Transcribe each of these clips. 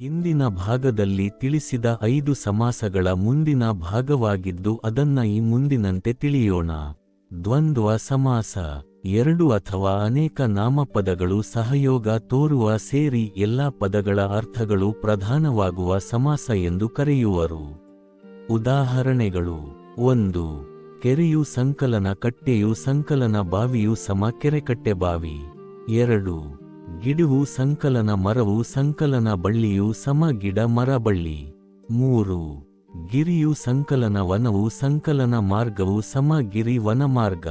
ಹಿಂದಿನ ಭಾಗದಲ್ಲಿ ತಿಳಿಸಿದ ಐದು ಸಮಾಸಗಳ ಮುಂದಿನ ಭಾಗವಾಗಿದ್ದು ಅದನ್ನ ಈ ಮುಂದಿನಂತೆ ತಿಳಿಯೋಣ. ದ್ವಂದ್ವ ಸಮಾಸ. ಎರಡು ಅಥವಾ ಅನೇಕ ನಾಮಪದಗಳು ಸಹಯೋಗ ತೋರುವ ಸೇರಿ ಎಲ್ಲಾ ಪದಗಳ ಅರ್ಥಗಳು ಪ್ರಧಾನವಾಗುವ ಸಮಾಸ ಎಂದು ಕರೆಯುವರು. ಉದಾಹರಣೆಗಳು. ಒಂದು. ಕೆರೆಯು ಸಂಕಲನ ಕಟ್ಟೆಯು ಸಂಕಲನ ಬಾವಿಯು ಸಮ ಕೆರೆಕಟ್ಟೆ ಬಾವಿ. ಎರಡು. ಗಿಡವು ಸಂಕಲನ ಮರವು ಸಂಕಲನ ಬಳ್ಳಿಯು ಸಮ ಗಿಡ ಮರ ಬಳ್ಳಿ. ಮೂರು. ಗಿರಿಯು ಸಂಕಲನ ವನವು ಸಂಕಲನ ಮಾರ್ಗವು ಸಮ ಗಿರಿ ವನ ಮಾರ್ಗ.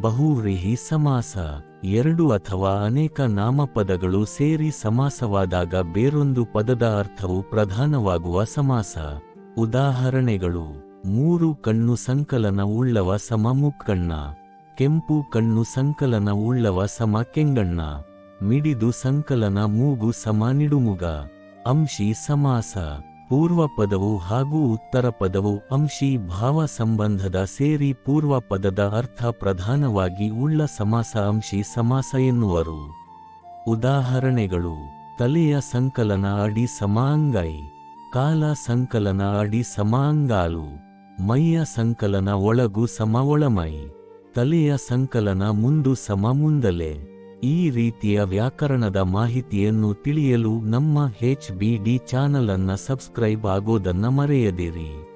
ಬಹುವ್ರೀಹಿ ಸಮಾಸ. ಎರಡು ಅಥವಾ ಅನೇಕ ನಾಮಪದಗಳು ಸೇರಿ ಸಮಾಸವಾದಾಗ ಬೇರೊಂದು ಪದದ ಅರ್ಥವು ಪ್ರಧಾನವಾಗುವ ಸಮಾಸ. ಉದಾಹರಣೆಗಳು. ಮೂರು ಕಣ್ಣು ಸಂಕಲನ ಉಳ್ಳವ ಸಮ ಮುಕ್ಕಣ್ಣ. ಕೆಂಪು ಕಣ್ಣು ಸಂಕಲನ ಉಳ್ಳವ ಸಮ ಕೆಂಗಣ್ಣ. ಮಿಡಿದು ಸಂಕಲನ ಮೂಗು ಸಮ ನಿಡುಮುಗ ಅಂಶಿ ಸಮಾಸ. ಪೂರ್ವ ಪದವು ಹಾಗೂ ಉತ್ತರ ಪದವು ಅಂಶಿ ಭಾವ ಸಂಬಂಧದ ಸೇರಿ ಪೂರ್ವ ಪದದ ಅರ್ಥ ಪ್ರಧಾನವಾಗಿ ಉಳ್ಳ ಸಮಾಸ ಅಂಶಿ ಸಮಾಸ ಎನ್ನುವರು. ಉದಾಹರಣೆಗಳು. ತಲೆಯ ಸಂಕಲನ ಅಡಿ ಸಮಾಂಗೈ. ಕಾಲ ಸಂಕಲನ ಅಡಿ ಸಮಾಂಗಾಲು. ಮೈಯ ಸಂಕಲನ ಒಳಗು ಸಮ ಒಳಮೈ ತಲೆಯ ಸಂಕಲನ ಮುಂದು ಸಮ ಮುಂದಲೆ ಈ ರೀತಿಯ ವ್ಯಾಕರಣದ ಮಾಹಿತಿಯನ್ನು ತಿಳಿಯಲು ನಮ್ಮ ಹೆಚ್ ಬಿ ಡಿ ಚಾನಲನ್ನು ಸಬ್ಸ್ಕ್ರೈಬ್ ಆಗೋದನ್ನ ಮರೆಯದಿರಿ.